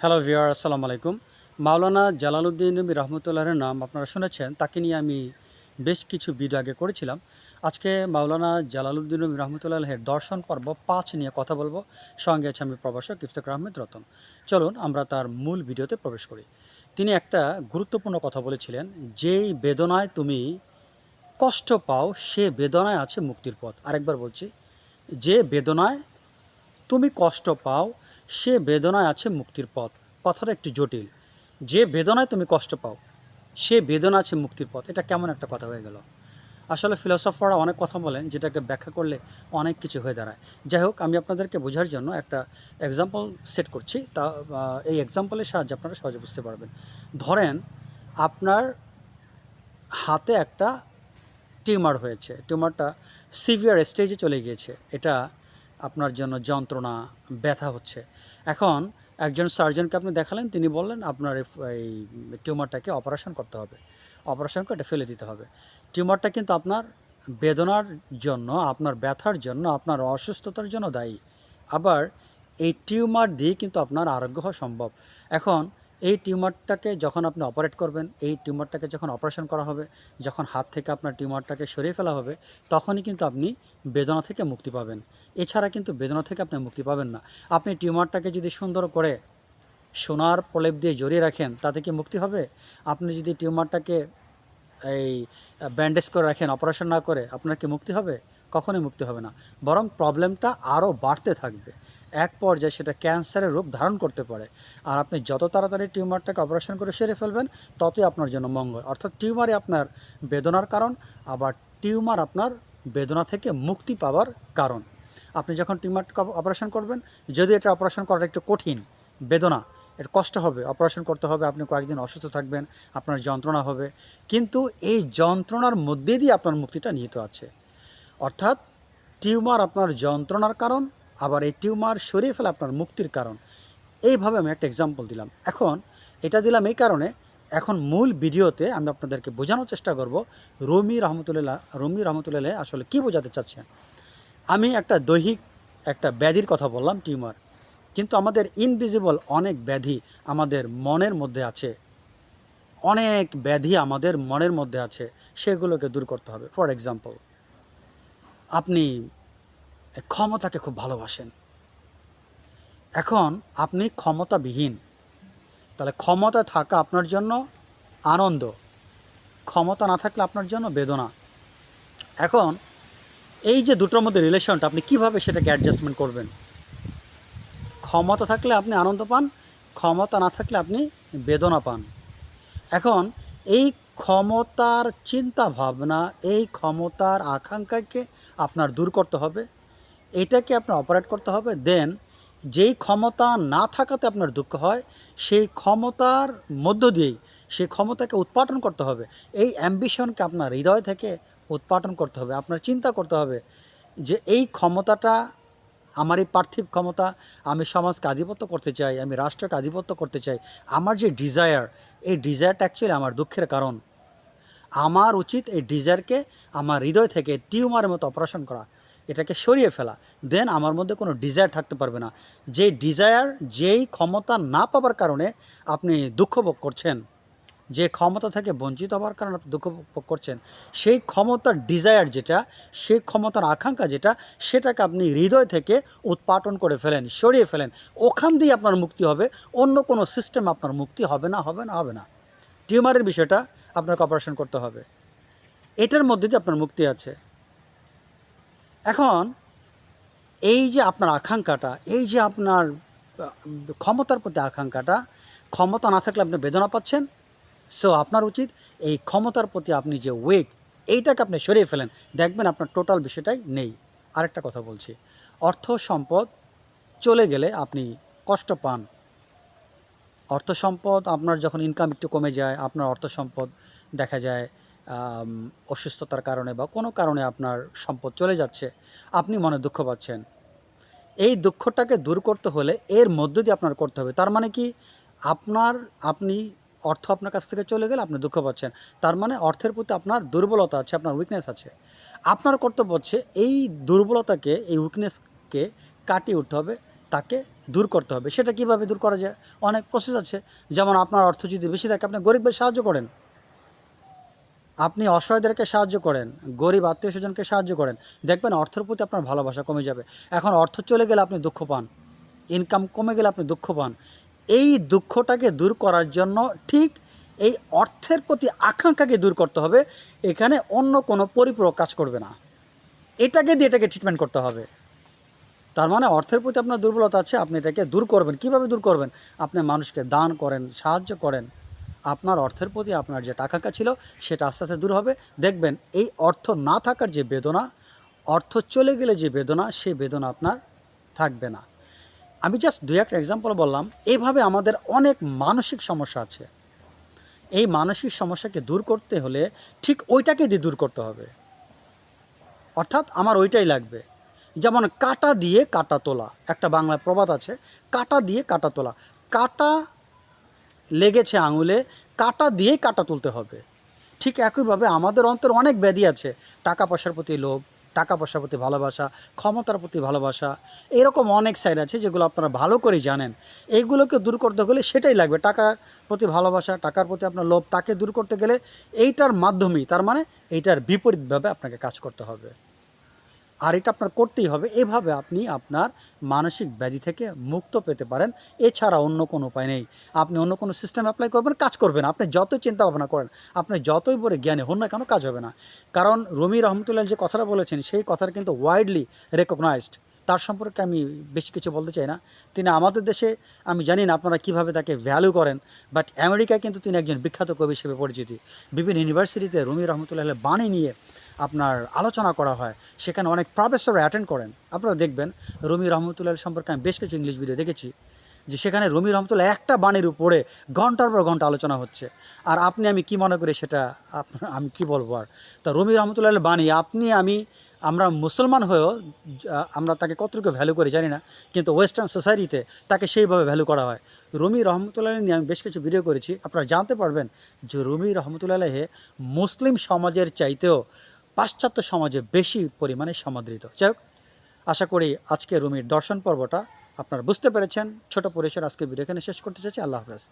Hello viewer আসসালামু আলাইকুম মাওলানা Jalaluddin নবী রহমতুল্লাহের নাম আপনারা শুনেছেন, তাকে নিয়ে আমি বেশ কিছু ভিডিও আগে করেছিলাম। আজকে মাওলানা জালালউদ্দিন নবী রহমতুল্লাহের দর্শন পর্ব পাঁচ নিয়ে কথা বলব। সঙ্গে আছে আমি প্রভাষক ইফতেখার আহমেদ রতন। চলুন, আমরা তার মূল ভিডিওতে প্রবেশ করি। তিনি একটা গুরুত্বপূর্ণ কথা বলেছিলেন, যেই বেদনায় তুমি কষ্ট পাও, সে বেদনায় আছে মুক্তির পথ। আরেকবার বলছি, যে বেদনায় তুমি কষ্ট পাও সে বেদনায় আছে মুক্তির পথ। কথাটা একটু জটিল। যে বেদনায় তুমি কষ্ট পাও, সে বেদনা আছে মুক্তির পথ। এটা কেমন একটা কথা হয়ে গেল? আসলে ফিলোসফাররা অনেক কথা বলেন যেটাকে ব্যাখ্যা করলে অনেক কিছু হয়ে দাঁড়ায়। যাই হোক, আমি আপনাদেরকে বোঝার জন্য একটা এক্সাম্পল সেট করছি। তা এই এক্সাম্পলের সাহায্যে আপনারা সহজে বুঝতে পারবেন। ধরেন, আপনার হাতে একটা টিউমার হয়েছে। টিউমারটা সিভিয়ার স্টেজে চলে গিয়েছে। এটা আপনার জন্য যন্ত্রণা, ব্যথা হচ্ছে। এখন একজন সার্জনকে আপনি দেখালেন, তিনি বললেন, আপনার এই- টিউমারটাকে অপারেশন করতে হবে। অপারেশন করে এটা ফেলে দিতে হবে। টিউমারটা কিন্তু আপনার বেদনার জন্য, আপনার ব্যথার জন্য, আপনার অসুস্থতার জন্য দায়ী। আবার এই টিউমার দিয়ে কিন্তু আপনার আরোগ্য হওয়া সম্ভব। এখন এই টিউমারটাকে যখন আপনি অপারেট করবেন, এই টিউমারটাকে যখন অপারেশন করা হবে, যখন হাত থেকে আপনার টিউমারটাকে সরিয়ে ফেলা হবে, তখনই কিন্তু আপনি বেদনা থেকে মুক্তি পাবেন। এছাড়া কিন্তু বেদনা থেকে আপনি মুক্তি পাবেন না। আপনি টিউমারটাকে যদি সুন্দর করে সোনার প্রলেপ দিয়ে জড়িয়ে রাখেন, তাতে কি মুক্তি হবে? আপনি যদি টিউমারটাকে এই ব্যান্ডেজ করে রাখেন অপারেশন না করে, আপনার কি মুক্তি হবে? কখনোই মুক্তি হবে না। বরং প্রবলেমটা আরও বাড়তে থাকবে। এক পর্যায়ে সেটা ক্যান্সারের রূপ ধারণ করতে পারে। আর আপনি যত তাড়াতাড়ি টিউমারটাকে অপারেশন করে সেরে ফেলবেন, ততই আপনার জন্য মঙ্গল। অর্থাৎ টিউমারই আপনার বেদনার কারণ, আবার টিউমার আপনার বেদনা থেকে মুক্তি পাওয়ার কারণ। আপনি যখন টিউমার অপারেশন করবেন, যদি এটা অপারেশন করাটা একটু কঠিন, বেদনা, এর কষ্ট হবে, অপারেশন করতে হবে, আপনি কয়েকদিন অসুস্থ থাকবেন, আপনার যন্ত্রণা হবে, কিন্তু এই যন্ত্রণার মধ্যে দিয়ে আপনার মুক্তিটা নিহিত আছে। অর্থাৎ টিউমার আপনার যন্ত্রণার কারণ, আবার এই টিউমার সরিয়ে ফেলা আপনার মুক্তির কারণ। এইভাবে আমি একটা এক্সাম্পল দিলাম। এখন এটা দিলাম এই কারণে, এখন মূল ভিডিওতে আমি আপনাদেরকে বোঝানোর চেষ্টা করব রমি রহমতুল্লাহ রমি রহমতুল্লাহ আসলে কি বোঝাতে চাচ্ছেন? আমি একটা দৈহিক একটা ব্যাধির কথা বললাম, টিউমার। কিন্তু আমাদের ইনভিজিবল অনেক ব্যাধি আমাদের মনের মধ্যে আছে। অনেক ব্যাধি আমাদের মনের মধ্যে আছে, সেগুলোকে দূর করতে হবে। ফর এক্সাম্পল আপনি ক্ষমতাকে খুব ভালোবাসেন। এখন আপনি ক্ষমতাবিহীন। তাহলে ক্ষমতা থাকা আপনার জন্য আনন্দ। ক্ষমতা না থাকলে আপনার জন্য বেদনা। এখন এই যে দুটোর মধ্যে রিলেশনটা আপনি কীভাবে সেটাকে অ্যাডজাস্টমেন্ট করবেন? ক্ষমতা থাকলে আপনি আনন্দ পান, ক্ষমতা না থাকলে আপনি বেদনা পান। এখন, এই ক্ষমতার চিন্তা ভাবনা এই ক্ষমতার আকাঙ্ক্ষাকে আপনার দূর করতে হবে, এটাকে আপনার অপারেট করতে হবে দেন যেই ক্ষমতা না থাকাতে আপনার দুঃখ হয়, সেই ক্ষমতার মধ্য দিয়েই, সেই ক্ষমতাকে উৎপাদন করতে হবে। এই অ্যাম্বিশনকে আপনার হৃদয় থেকে উৎপাদন করতে হবে, আপনার চিন্তা করতে হবে যে এই ক্ষমতাটা, আমার এই পার্থিব ক্ষমতা, আমি সমাজকে আধিপত্য করতে চাই, আমি রাষ্ট্রকে আধিপত্য করতে চাই, আমার যে ডিজায়ার এই ডিজায়ারটা অ্যাকচুয়ালি আমার দুঃখের কারণ। আমার উচিত এই ডিজায়ারকে আমার হৃদয় থেকে টিউমারের মতো অপারেশন করা, এটাকে সরিয়ে ফেলা। দেন আমার মধ্যে কোনো ডিজায়ার থাকতে পারবে না। যে ডিজায়ার যেই ক্ষমতা না পাওয়ার কারণে আপনি দুঃখ ভোগ করছেন। যে ক্ষমতা থেকে বঞ্চিত হওয়ার কারণে দুঃখ করছেন, সেই ক্ষমতার ডিজায়ার যেটা, সেই ক্ষমতার আকাঙ্ক্ষা যেটা, সেটাকে আপনি হৃদয় থেকে উৎপাটন করে ফেলেন, সরিয়ে ফেলেন। ওখান দিয়ে আপনার মুক্তি হবে, অন্য কোনো সিস্টেম আপনার মুক্তি হবে না হবে না হবে না। টিউমারের বিষয়টা আপনাকে অপারেশন করতে হবে। এটার মধ্যে দিয়ে আপনার মুক্তি আছে। এখন, এই যে আপনার আকাঙ্ক্ষাটা, এই যে আপনার ক্ষমতার প্রতি আকাঙ্ক্ষাটা, ক্ষমতা না থাকলে আপনি বেদনা পাচ্ছেন সো আপনার উচিত এই ক্ষমতার প্রতি আপনি যে ওয়েট এইটাকে আপনি সরিয়ে ফেলেন। দেখবেন আপনার টোটাল বিষয়টাই নেই। আরেকটা কথা বলছি। অর্থ সম্পদ চলে গেলে আপনি কষ্ট পান। অর্থ সম্পদ আপনার যখন ইনকাম একটু কমে যায়, আপনার অর্থ সম্পদ দেখা যায় অসুস্থতার কারণে বা কোনো কারণে আপনার সম্পদ চলে যাচ্ছে, আপনি মনে দুঃখ পাচ্ছেন। এই দুঃখটাকে দূর করতে হলে এর মধ্য দিয়ে আপনার করতে হবে। তার মানে কি? আপনার, আপনি অর্থ আপনার কাছ থেকে চলে গেলে আপনি দুঃখ পাচ্ছেন। তার মানে অর্থের প্রতি আপনার দুর্বলতা আছে, আপনার উইকনেস আছে। আপনার কর্তব্য হচ্ছে এই দুর্বলতাকে, এই উইকনেসকে কাটিয়ে উঠতে হবে, তাকে দূর করতে হবে। সেটা কীভাবে দূর করা যায়? অনেক প্রসেস আছে। যেমন আপনার অর্থ যদি বেশি থাকে, আপনি গরিবদের সাহায্য করেন। আপনি অসহায়দেরকে সাহায্য করেন, গরিব আত্মীয় স্বজনকে সাহায্য করেন। দেখবেন অর্থের প্রতি আপনার ভালোবাসা কমে যাবে। এখন অর্থ চলে গেলে আপনি দুঃখ পান। ইনকাম কমে গেলে আপনি দুঃখ পান। এই দুঃখটাকে দূর করার জন্য ঠিক এই অর্থের প্রতি আকাঙ্ক্ষাকে দূর করতে হবে। এখানে অন্য কোনো পরিপূরক কাজ করবে না। এটাকে দিয়ে এটাকে ট্রিটমেন্ট করতে হবে। তার মানে অর্থের প্রতি আপনার দুর্বলতা আছে, আপনি এটাকে দূর করবেন। কীভাবে দূর করবেন? আপনি মানুষকে দান করেন, সাহায্য করেন। আপনার অর্থের প্রতি আপনার যে টাকাটা ছিল, সেটা আস্তে আস্তে দূর হবে। দেখবেন এই অর্থ না থাকার যে বেদনা, অর্থ চলে গেলে যে বেদনা সেই বেদনা আপনার থাকবে না। আমি জাস্ট দু একটা এক্সাম্পল বললাম। এইভাবে আমাদের অনেক মানসিক সমস্যা আছে। এই মানসিক সমস্যাকে দূর করতে হলে ঠিক ওইটাকে দিয়ে দূর করতে হবে। অর্থাৎ আমার ওইটাই লাগবে। যেমন কাটা দিয়ে কাটা তোলা। একটা বাংলা প্রবাদ আছে, কাটা দিয়ে কাটা তোলা। কাটা লেগেছে আঙুলে, কাটা দিয়ে কাটা তুলতে হবে। ঠিক একইভাবে আমাদের অন্তর অনেক ব্যাধি আছে। টাকা পয়সার প্রতি লোভ টাকা পয়সার প্রতি ভালোবাসা, ক্ষমতার প্রতি ভালোবাসা, এরকম অনেক সাইড আছে যেগুলো আপনারা ভালো করে জানেন। এইগুলোকে দূর করতে গেলে সেটাই লাগবে। টাকার প্রতি ভালোবাসা, টাকার প্রতি আপনার লোভ, তাকে দূর করতে গেলে এইটার মাধ্যমেই, তার মানে এইটার বিপরীতভাবে আপনাকে কাজ করতে হবে। আর এটা আপনার করতেই হবে। এভাবে আপনি আপনার মানসিক ব্যাধি থেকে মুক্ত পেতে পারেন। এছাড়া অন্য কোনো উপায় নেই। আপনি অন্য কোনো সিস্টেম অ্যাপ্লাই করবেন, কাজ করবেন। আপনি যতই চিন্তা ভাবনা করেন, আপনি যতই বলে জ্ঞানী হন না কেন কাজ হবে না। কারণ রমি রহমতুল্লাহ যে কথাটা বলেছেন, সেই কথাটা কিন্তু ওয়াইডলি রেকগনাইজড তার সম্পর্কে আমি বেশি কিছু বলতে চাই না। তিনি আমাদের দেশে, আমি জানি না আপনারা কীভাবে তাকে ভ্যালু করেন বাট আমেরিকায় কিন্তু তিনি একজন বিখ্যাত কবি হিসেবে পরিচিতি। বিভিন্ন ইউনিভার্সিটিতে রমি রহমতুল্লাহ বাণী নিয়ে আপনার আলোচনা করা হয়, সেখানে অনেক প্রফেসর অ্যাটেন্ড করেন। আপনারা দেখবেন, রুমি রহমতুল্লাহ সম্পর্কে আমি বেশ কিছু ইংলিশ ভিডিও দেখেছি, যে সেখানে রুমি রহমতুল্লাহ একটা বাণীর উপরে ঘণ্টার পর ঘণ্টা আলোচনা হচ্ছে। আর আপনি আমি কি মনে করি সেটা আমি কি বলব আর? তা রমি রহমতুল্লাহ বাণী, আপনি, আমি, আমরা মুসলমান হয়েও আমরা তাকে কতটুকু ভ্যালু করি জানি না, কিন্তু ওয়েস্টার্ন সোসাইটিতে তাকে সেইভাবে ভ্যালু করা হয়। রুমি রহমতুল্লাহ নিয়ে আমি বেশ কিছু ভিডিও করেছি, আপনারা জানতে পারবেন যে রুমি রহমতুল্লাহে মুসলিম সমাজের চাইতেও পাশ্চাত্য সমাজে বেশি পরিমাণে সমাদৃত। যাই হোক, আশা করি আজকে রুমির দর্শন পর্বটা আপনারা বুঝতে পেরেছেন। ছোট পরিসর আজকে ভিডিও এখানে শেষ করতে চাইছি। আল্লাহ হাফেজ।